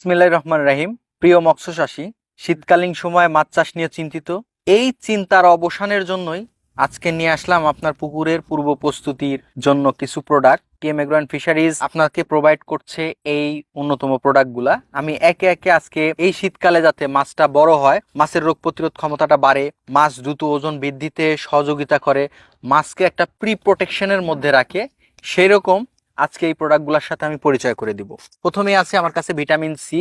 বিসমিল্লাহ রহমান রাহিম, প্রিয় মৎস্যচাষী, শীতকালীন সময় মাছ চাষ নিয়ে চিন্তিত। এই চিন্তার অবসানের জন্যই আজকে নিয়ে আসলাম আপনার পুকুরের পূর্ব প্রস্তুতির জন্য কিছু প্রোডাক্ট টিএম এগ্রো ফিশারিজ আপনাকে প্রোভাইড করছে এই অন্যতম প্রোডাক্টগুলা আমি একে একে আজকে এই শীতকালে যাতে মাছটা বড় হয়, মাছের রোগ প্রতিরোধ ক্ষমতাটা বাড়ে, মাছ দ্রুত ওজন বৃদ্ধিতে সহযোগিতা করে, মাছকে একটা প্রি প্রোটেকশনের মধ্যে রাখে সেই রকম আজকে এই প্রোডাক্টগুলোর সাথে আমি পরিচয় করে দিব। প্রথমে আছে আমার কাছে ভিটামিন সি।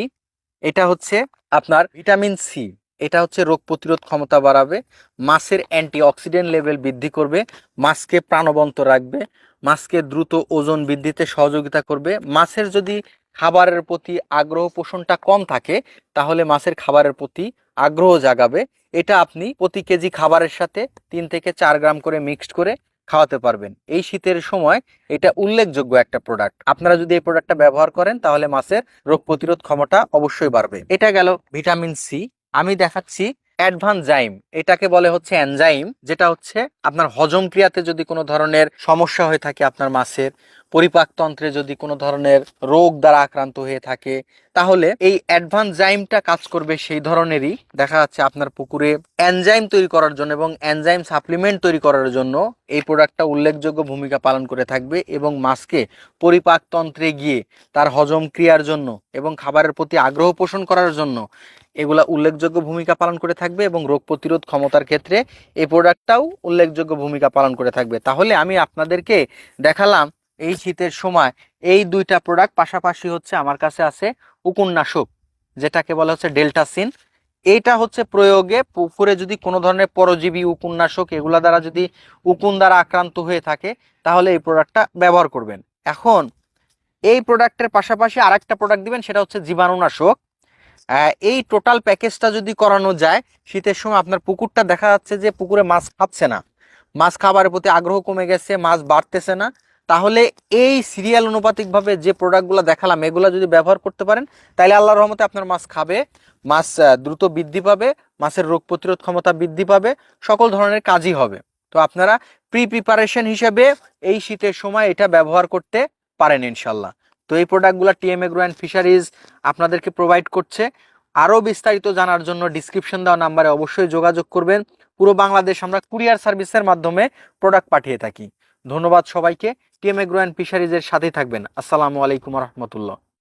এটা হচ্ছে আপনার ভিটামিন সি। এটা হচ্ছে রোগ প্রতিরোধ ক্ষমতা বাড়াবে, মাছের অ্যান্টি অক্সিডেন্ট লেভেল বৃদ্ধি করবে, মাছকে প্রাণবন্ত রাখবে, মাছকে দ্রুত ওজন বৃদ্ধিতে সহযোগিতা করবে। মাছের যদি খাবারের প্রতি আগ্রহ পোষণটা কম থাকে, তাহলে মাছের খাবারের প্রতি আগ্রহ জাগাবে। এটা আপনি প্রতি কেজি খাবারের সাথে তিন থেকে চার গ্রাম করে মিক্সড করে খাওয়াতে পারবেন। এই শীতের সময় এটা উল্লেখযোগ্য একটা প্রোডাক্ট আপনারা যদি এই প্রোডাক্টটা ব্যবহার করেন, তাহলে মাছের রোগ প্রতিরোধ ক্ষমতা অবশ্যই বাড়বে। এটা গেল ভিটামিন সি আমি দেখাচ্ছি অ্যাডভান্সাইম এটাকে বলে হচ্ছে এনজাইম, যেটা হচ্ছে আপনার হজম ক্রিয়াতে যদি কোনো ধরনের সমস্যা হয়ে থাকে আপনার মাছের পরিপাকতন্ত্রে যদি কোনো ধরনের রোগ দ্বারা আক্রান্ত হয়ে থাকে, তাহলে এই অ্যাডভান্সাইমটা কাজ করবে সেই ধরনেরই, দেখা যাচ্ছে আপনার পুকুরে এনজাইম তৈরি করার জন্য এবং এনজাইম সাপ্লিমেন্ট তৈরি করার জন্য এই প্রোডাক্টটা উল্লেখযোগ্য ভূমিকা পালন করে থাকবে এবং মাছকে পরিপাকতন্ত্রে গিয়ে তার হজম ক্রিয়ার জন্য এবং খাবারের প্রতি আগ্রহ পোষণ করার জন্য এগুলা উল্লেখযোগ্য ভূমিকা পালন করে থাকবে এবং রোগ প্রতিরোধ ক্ষমতার ক্ষেত্রে এই প্রোডাক্টটাও উল্লেখযোগ্য ভূমিকা পালন করে থাকবে। তাহলে আমি আপনাদেরকে দেখালাম এই শীতের সময় এই দুইটা প্রোডাক্ট পাশাপাশি হচ্ছে আমার কাছে আছে উকুন্নাশক যেটাকে বলা হচ্ছে ডেল্টাসিন। এইটা হচ্ছে প্রয়োগে পুকুরে যদি কোনো ধরনের পরজীবী উকুন্নাশক এগুলা দ্বারা যদি উকুন দ্বারা আক্রান্ত হয়ে থাকে, তাহলে এই প্রোডাক্টটা ব্যবহার করবেন। এখন এই প্রোডাক্টের পাশাপাশি আরেকটা প্রোডাক্ট দিবেন, সেটা হচ্ছে জীবাণুনাশক। এই টোটাল প্যাকেজটা যদি করানো যায়, শীতের সময় আপনার পুকুরটা দেখা যাচ্ছে যে পুকুরে মাছ খাচ্ছে না। মাছ খাবারের প্রতি আগ্রহ কমে গেছে, মাছ বাড়তেছে না। তাহলে এই সিরিয়াল অনুপাতিকভাবে যে প্রোডাক্টগুলো দেখালাম, এগুলো যদি ব্যবহার করতে পারেন, তাহলে আল্লাহর রহমতে আপনার মাছ খাবে, মাছ দ্রুত বৃদ্ধি পাবে, মাছের রোগ প্রতিরোধ ক্ষমতা বৃদ্ধি পাবে, সকল ধরনের কাজই হবে। তো আপনারা প্রি প্রিপারেশন হিসেবে এই শীতের সময় এটা ব্যবহার করতে পারেন ইনশাল্লাহ তো এই প্রোডাক্টগুলো টিএম এগ্রো অ্যান্ড ফিশারিজ আপনাদেরকে প্রোভাইড করছে। আরও বিস্তারিত জানার জন্য ডিসক্রিপশন দেওয়া নাম্বারে অবশ্যই যোগাযোগ করবেন। পুরো বাংলাদেশ আমরা কুরিয়ার সার্ভিসের মাধ্যমে প্রোডাক্ট পাঠিয়ে থাকি। ধন্যবাদ সবাইকে। টিএম এগ্রো অ্যান্ড ফিশারিজের সাথেই থাকবেন। আসসালামু আলাইকুম রহমতুল্লাহ।